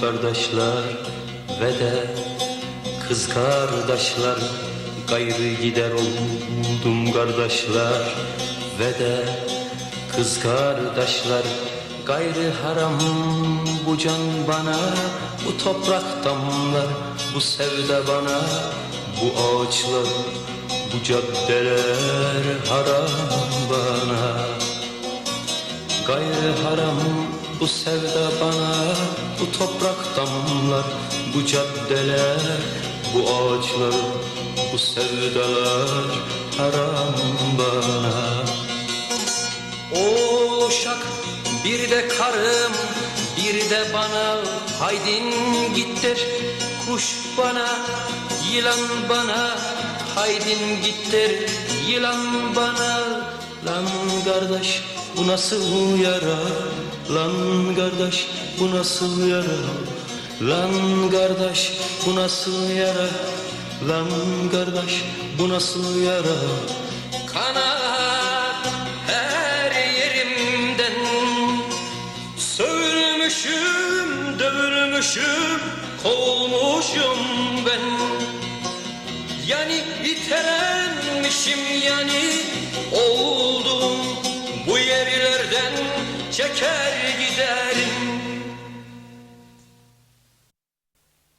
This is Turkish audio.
kardeşler ve de kız kardeşler. Gayrı gider oldum kardeşler ve de kız kardeşler. Gayrı haram bu can bana Bu toprak damlar bu sevde bana. Bu ağaçlar bu caddeler haram bana. Gayrı haram bu sevda bana Bu toprak damlar bu caddeler Bu ağaçlar bu sevdalar haram bana. O uşak bir de karım bir de bana Haydin gittir kuş bana yılan bana Haydin gittir yılan bana Lan kardeş bu nasıl yara Lan kardeş bu nasıl yara Lan kardeş bu nasıl yara Lan kardeş bu nasıl yara Kanat her yerimden. Sövülmüşüm, dövülmüşüm, kovulmuşum ben. Yani itelenmişim yani oldum